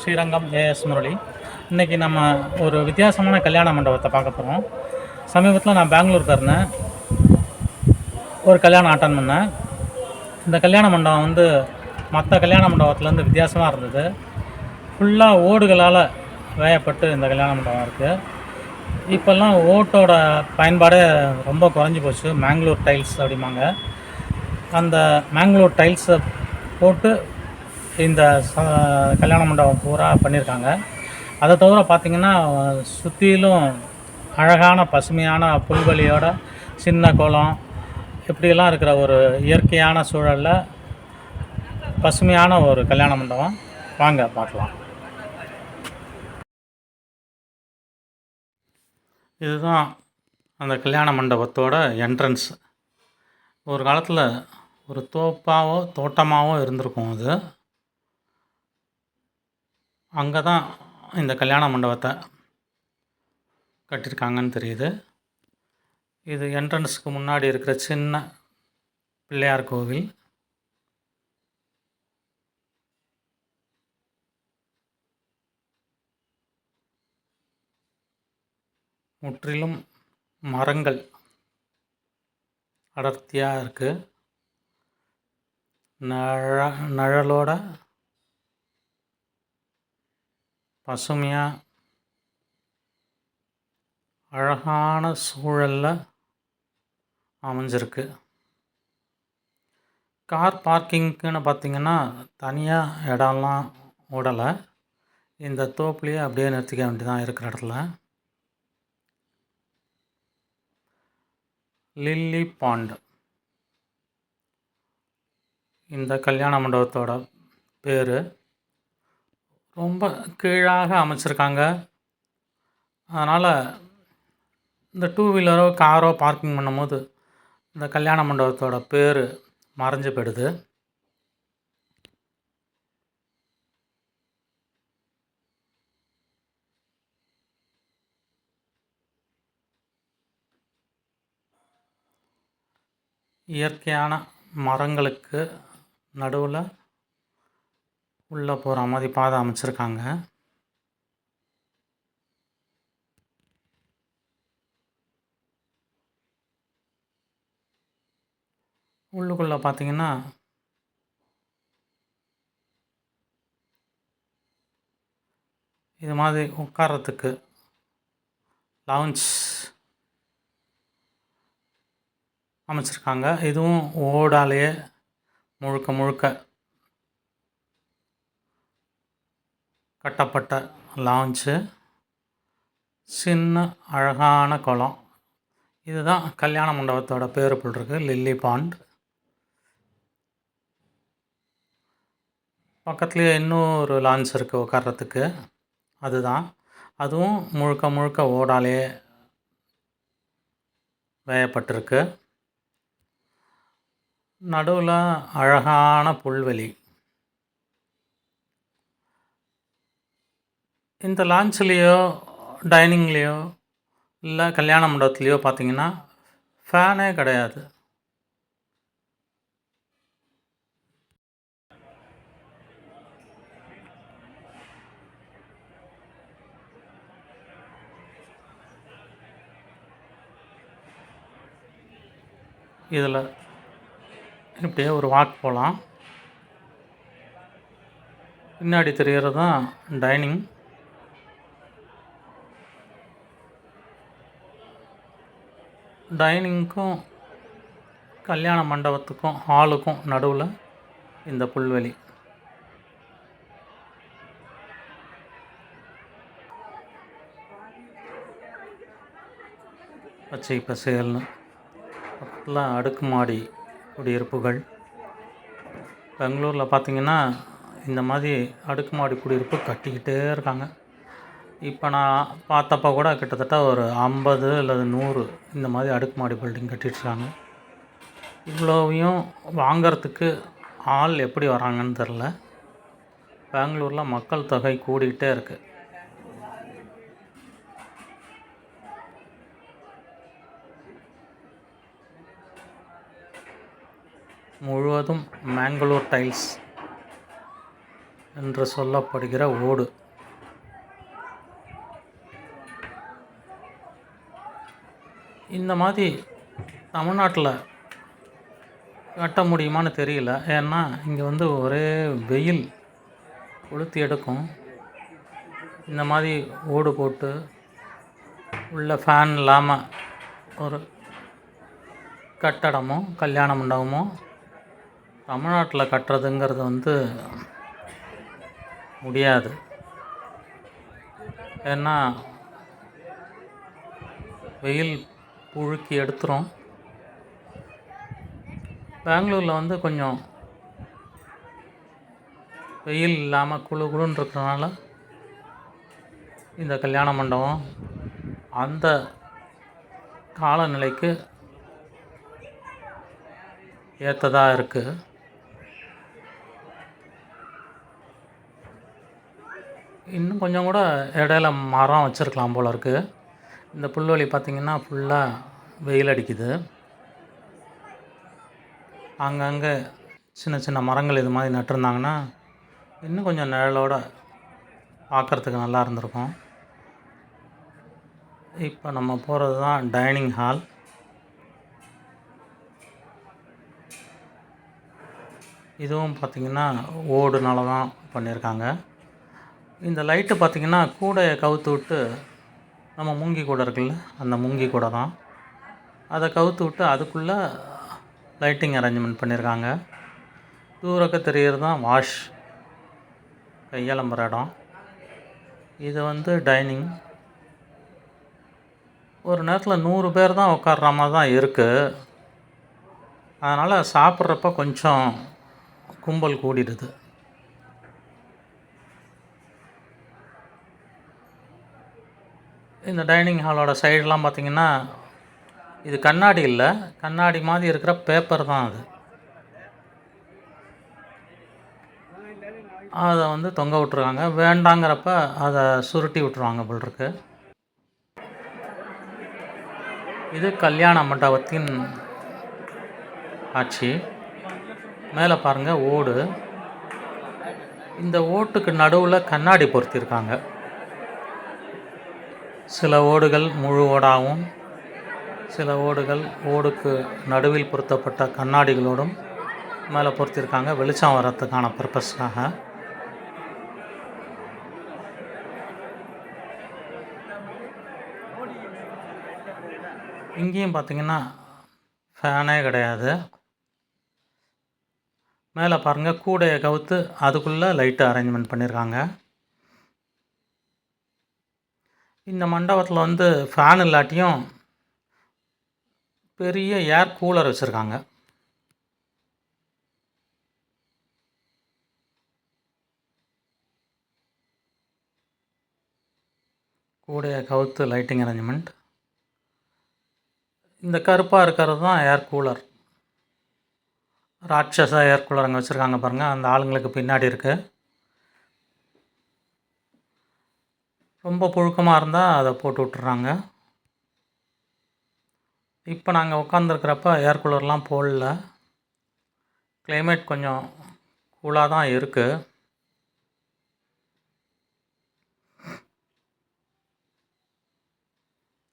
Srirangam as Murali. இன்றைக்கி நம்ம ஒரு வித்தியாசமான கல்யாண மண்டபத்தை பார்க்க போகிறோம் சமீபத்தில் நான் பெங்களூருக்கு இருந்தேன். ஒரு கல்யாணம் அட்டன் பண்ணேன். இந்த கல்யாண மண்டபம் வந்து மற்ற கல்யாண மண்டபத்துலேருந்து வித்தியாசமாக இருந்தது. ஃபுல்லாக ஓடுகளால் வேயப்பட்டு இந்த கல்யாண மண்டபம் இருக்குது இப்போல்லாம் ஓட்டோட பயன்பாடே ரொம்ப குறைஞ்சி போச்சு. மேங்களூர் டைல்ஸ் அப்படிம்பாங்க. அந்த மேங்களூர் டைல்ஸை போட்டு இந்த கல்யாண மண்டபம் பூரா பண்ணியிருக்காங்க அதை தவிர பார்த்திங்கன்னா சுற்றிலும் அழகான பசுமையான புல்வெளியோட சின்ன குளம் இப்படியெல்லாம் இருக்கிற ஒரு இயற்கையான சூழலில் பசுமையான ஒரு கல்யாண மண்டபம். வாங்க பார்க்கலாம். இதுதான் அந்த கல்யாண மண்டபத்தோட என்ட்ரன்ஸ் ஒரு காலத்தில் ஒரு தோப்பாவோ தோட்டமாகவோ இருந்திருக்கும் அது. அங்கே தான் இந்த கல்யாண மண்டபத்தை கட்டியிருக்காங்கன்னு தெரியுது. இது என்ட்ரன்ஸுக்கு முன்னாடி இருக்கிற சின்ன பிள்ளையார் கோவில். முற்றிலும் மரங்கள் அடர்த்தியாக இருக்குது நழ நழலோட பசுமையாக அழகான சூழலில் அமைஞ்சிருக்கு. கார் பார்க்கிங்க்குன்னு பார்த்தீங்கன்னா தனியாக இடம்லாம் விடலை இந்த தோப்புலேயே அப்படியே நிறுத்திக்க வேண்டியதான் இருக்கிற இடத்துல. Lily pond. இந்த கல்யாண மண்டபத்தோட பேர் ரொம்ப கீழாக அமைச்சிருக்காங்க. அதனால் இந்த டூ வீலரோ காரோ பார்க்கிங் பண்ணும்போது இந்த கல்யாண மண்டபத்தோட பேர் மறைஞ்சு போயிடுது. இயற்கையான மரங்களுக்கு நடுவில் உள்ளே போகிற மாதிரி பாதை அமைச்சிருக்காங்க. உள்ளுக்குள்ளே பார்த்தீங்கன்னா இது மாதிரி உட்கார்றதுக்கு லவுஞ்ச் அமைச்சிருக்காங்க. இதுவும் ஓடாலேயே முழுக்க முழுக்க கட்டப்பட்ட லான்ச்சு சின்ன அழகான குளம். இதுதான் கல்யாண மண்டபத்தோட பேர் போட்டிருக்கு லில்லி பாண்ட் பக்கத்துலேயே இன்னொரு லான்ச் இருக்குது உட்கார்றதுக்கு. அதுதான். அதுவும் முழுக்க முழுக்க ஓடாலே வேயப்பட்டிருக்கு. நடுவில் அழகான புல்வெளி. இந்த லான்ச்லேயோ டைனிங்லேயோ இல்லை கல்யாண மண்டபத்துலேயோ பார்த்தீங்கன்னா ஃபேனே கிடையாது. இதில் இப்படியே ஒரு வாக் போகலாம் பின்னாடி தெரிகிறது தான் டைனிங் டைனிங்க்கும் கல்யாண மண்டபத்துக்கும் ஹாலுக்கும் நடுவில் இந்த புல்வெளி. பச்சை பசேல்னு. பக்கத்தில் அடுக்குமாடி குடியிருப்புகள். பெங்களூரில் பார்த்திங்கன்னா இந்த மாதிரி அடுக்குமாடி குடியிருப்பு கட்டிக்கிட்டே இருக்காங்க. இப்போ நான் பார்த்தப்ப கூட கிட்டத்தட்ட ஒரு ஐம்பது அல்லது நூறு இந்த மாதிரி அடுக்குமாடி பில்டிங் கட்டிட்டுருக்காங்க இவ்வளோவையும் வாங்கிறதுக்கு ஆள் எப்படி வராங்கன்னு தெரில பெங்களூரில் மக்கள் தொகை கூடிக்கிட்டே இருக்குது முழுவதும் மேங்களூர் டைல்ஸ் என்று சொல்லப்படுகிற ஓடு. இந்த மாதிரி தமிழ்நாட்டில் கட்ட முடியுமான்னு தெரியல. ஏன்னா இங்கே வந்து ஒரே வெயில் கொளுத்தி எடுக்கும். இந்த மாதிரி ஓடு போட்டு உள்ள ஃபேன் இல்லாமல் ஒரு கட்டடமோ கல்யாண மண்டபமோ தமிழ்நாட்டில் கட்டுறதுங்கிறது வந்து முடியாது. ஏன்னா வெயில் புழுக்கி எடுத்துரும். பெங்களூரில் வந்து கொஞ்சம் வெயில் இல்லாமல் குளு குளுன்னு இருக்கிறனால இந்த கல்யாண மண்டபம் அந்த காலநிலைக்கு ஏற்றதாக இருக்குது இன்னும் கொஞ்சம் கூட இடையில மரம் வச்சுருக்கலாம் போல இருக்குது இந்த புல்வெளி பார்த்திங்கன்னா ஃபுல்லாக வெயில் அடிக்குது. அங்கங்கே சின்ன சின்ன மரங்கள் இது மாதிரி நட்டிருந்தாங்கன்னா இன்னும் கொஞ்சம் நிழலோட பார்க்குறதுக்கு நல்லா இருந்திருக்கும். இப்போ நம்ம போகிறது தான் டைனிங் ஹால் இதுவும் பார்த்திங்கன்னா ஓடுனால தான் பண்ணியிருக்காங்க. இந்த லைட்டு பார்த்திங்கன்னா கூடையை கவுத்து விட்டு நம்ம மூங்கி கூடை இருக்குல்ல அந்த மூங்கி கூடை தான். அதை கவுத்து விட்டு அதுக்குள்ளே லைட்டிங் அரேஞ்ச்மெண்ட் பண்ணியிருக்காங்க தூரக்க தெரிகிறது தான் வாஷ் கையாளம்புற இடம். இது வந்து டைனிங் ஒரு நேரத்தில் நூறு பேர் தான் உட்கார்ற மாதிரி தான் இருக்குது அதனால் சாப்பிட்றப்ப கொஞ்சம் கும்பல் கூடிடுது. இந்த டைனிங் ஹாலோட சைடெலாம் பார்த்திங்கன்னா இது கண்ணாடி இல்லை. கண்ணாடி மாதிரி இருக்கிற பேப்பர் தான் அது. அதை வந்து தொங்க விட்ருவாங்க வேண்டாங்கிறப்ப அதை சுருட்டி விட்ருவாங்க போல் இருக்கு. இது கல்யாண மண்டபத்தின் ஆட்சி மேலே பாருங்கள் ஓடு. இந்த ஓட்டுக்கு நடுவில் கண்ணாடி பொருத்தியிருக்காங்க சில ஓடுகள் முழு ஓடாகவும் சில ஓடுகள் ஓடுக்கு நடுவில் பொருத்தப்பட்ட கண்ணாடிகளோடும் மேலே பொருத்திருக்காங்க. வெளிச்சம் வர்றதுக்கான பர்பஸ்க்காக. இங்கேயும் பார்த்தீங்கன்னா ஃபேனே கிடையாது. மேலே பாருங்கள் கூடையை கவுத்து அதுக்குள்ளே லைட்டு அரேஞ்ச்மெண்ட் பண்ணியிருக்காங்க இந்த மண்டபத்தில் வந்து ஃபேன் இல்லாட்டியும் பெரிய ஏர் கூலர் வச்சுருக்காங்க. கூடைய கவுத்து லைட்டிங் அரேஞ்ச்மெண்ட் இந்த கருப்பாக இருக்கிறது தான் ஏர் கூலர் ராட்சச ஏர் கூலர் அங்கே வச்சுருக்காங்க பாருங்கள் அந்த ஆளுங்களுக்கு பின்னாடி இருக்குது ரொம்ப புழுக்கமாக இருந்தால் அதை போட்டு விட்டுறாங்க. இப்போ நாங்கள் உட்காந்துருக்கிறப்ப ஏர் கூலர்லாம் போடல. கிளைமேட் கொஞ்சம் கூலாக தான் இருக்குது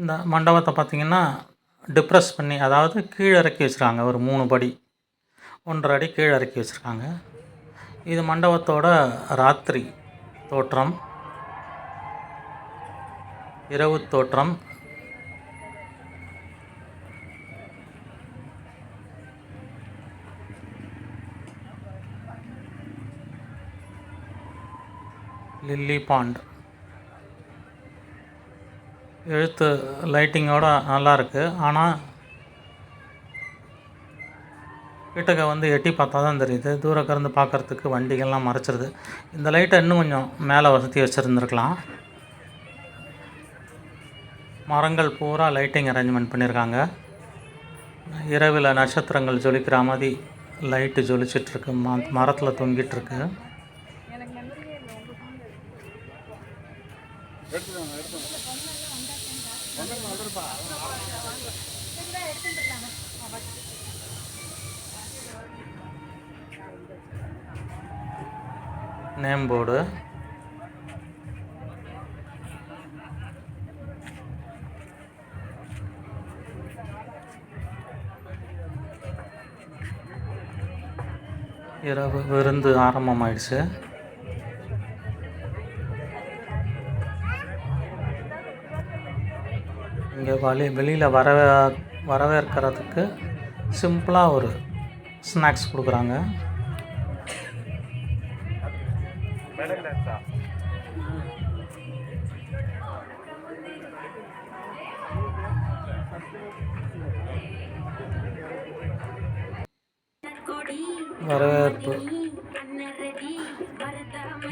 இந்த மண்டபத்தை பார்த்திங்கன்னா டிப்ரெஸ் பண்ணி அதாவது கீழே இறக்கி வச்சுருக்காங்க ஒரு மூணு படி. ஒன்றரை அடி கீழே இறக்கி வச்சுருக்காங்க. இது மண்டபத்தோட ராத்திரி தோற்றம். இரவு தோற்றம். Lily pond. எழுத்து லைட்டிங்கோட நல்லா இருக்கு ஆனால் கிட்டக்க வந்து எட்டி பார்த்தா தான் தெரியுது. தூரக்க இருந்து வண்டிகள்லாம் மறைச்சிருது. இந்த லைட்டை இன்னும் கொஞ்சம் மேலே வசதி வச்சுருந்துருக்கலாம். மரங்கள் பூரா லைட்டிங் அரேஞ்ச்மெண்ட் பண்ணியிருக்காங்க இரவில் நட்சத்திரங்கள் ஜொலிக்கிற மாதிரி லைட்டு ஜொலிச்சிட்ருக்கு. ம மரத்தில் தொங்கிட்டுருக்கு நேம் போர்டு இரவு விருந்து ஆரம்பமாயிடுச்சு. இங்கே வழி வெளியில் வரவே வரவேற்கிறதுக்கு சிம்பிளாக ஒரு ஸ்நாக்ஸ் கொடுக்குறாங்க. வரவேற்பு.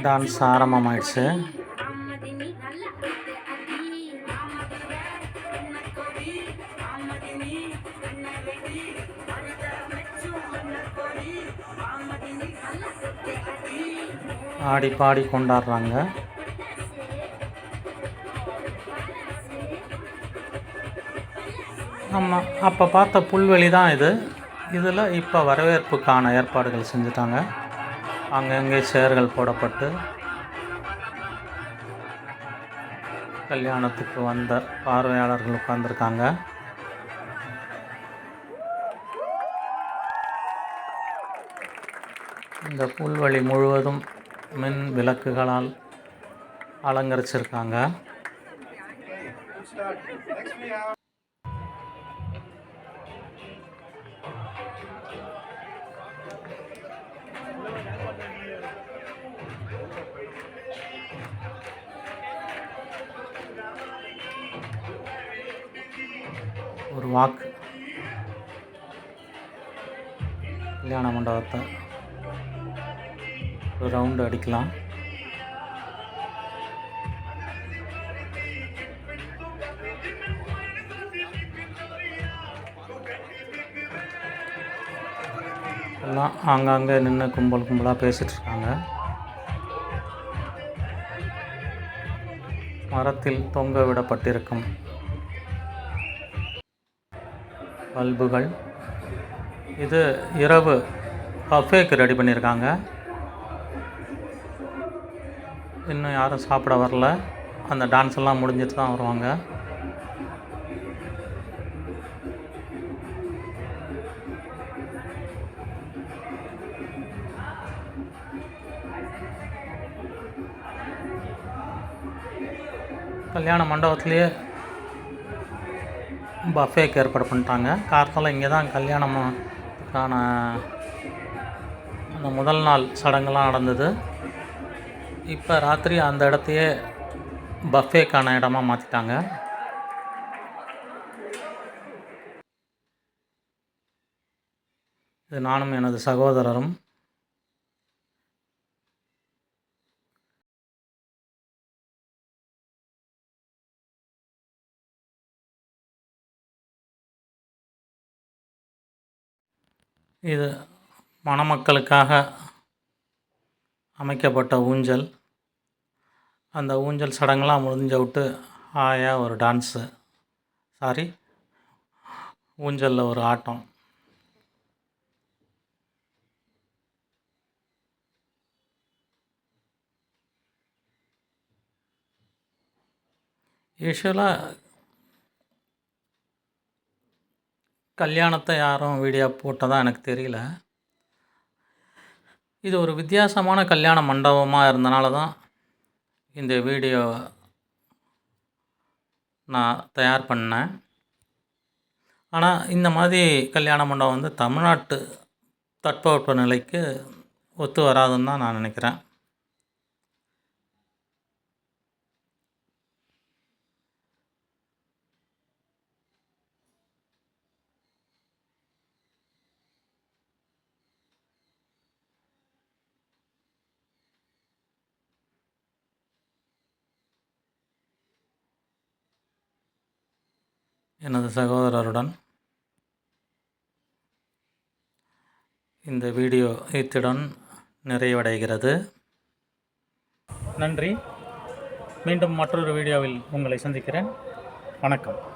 டான்ஸ் ஆரம்பமாயிடுச்சு. ஆடி பாடி கொண்டாடுறாங்க. நம்ம அப்போ பார்த்த புல்வெளி தான் இது. இதில் இப்போ வரவேற்புக்கான ஏற்பாடுகள் செஞ்சுட்டாங்க. அங்கங்கே சேர்கள் போடப்பட்டு கல்யாணத்துக்கு வந்த பார்வையாளர்கள் உட்கார்ந்துருக்காங்க. இந்த புல்வெளி முழுவதும் மின் விளக்குகளால் அலங்கரிச்சிருக்காங்க. வாக்கு கல்யாண மண்டபத்தை ஒரு ரவுண்டு அடிக்கலாம் எல்லாம் ஆங்காங்கே நின்று கும்பல் கும்பலாக பேசிகிட்டு இருக்காங்க மரத்தில் தொங்க விடப்பட்டிருக்கும் பல்புகள். இது இரவு பஃபேக்கு ரெடி பண்ணியிருக்காங்க. இன்னும் யாரும் சாப்பிட வரல. அந்த டான்ஸ் எல்லாம் முடிஞ்சிட்டு தான் வருவாங்க. கல்யாண மண்டபத்துலேயே பஃபேக்கு ஏற்பாடு பண்ணிட்டாங்க. கார்த்தால இங்கே தான் கல்யாணம்க்கான அந்த முதல் நாள் சடங்கெல்லாம் நடந்தது. இப்போ ராத்திரி அந்த இடத்தையே பஃபேக்கான இடமா மாற்றிட்டாங்க இது நானும் எனது சகோதரரும் இது மணமக்களுக்காக அமைக்கப்பட்ட ஊஞ்சல். அந்த ஊஞ்சல் சடங்கெல்லாம் முடிஞ்ச விட்டு ஆயா ஒரு டான்ஸு சாரி ஊஞ்சலில் ஒரு ஆட்டம். யூஸ்வலாக கல்யாணத்தை யாரும் வீடியோ போட்டதாக எனக்கு தெரியல. இது ஒரு வித்தியாசமான கல்யாண மண்டபமாக இருந்தனால தான் இந்த வீடியோ நான் தயார் பண்ணேன். ஆனால் இந்த மாதிரி கல்யாண மண்டபம் வந்து தமிழ்நாட்டு தட்பவெப்ப நிலைக்கு ஒத்து வராதுன்னு தான் நான் நினைக்கிறேன். எனது சகோதரருடன் இந்த வீடியோ இத்துடன் நிறைவடைகிறது. நன்றி. மீண்டும் மற்றொரு வீடியோவில் உங்களை சந்திக்கிறேன். வணக்கம்.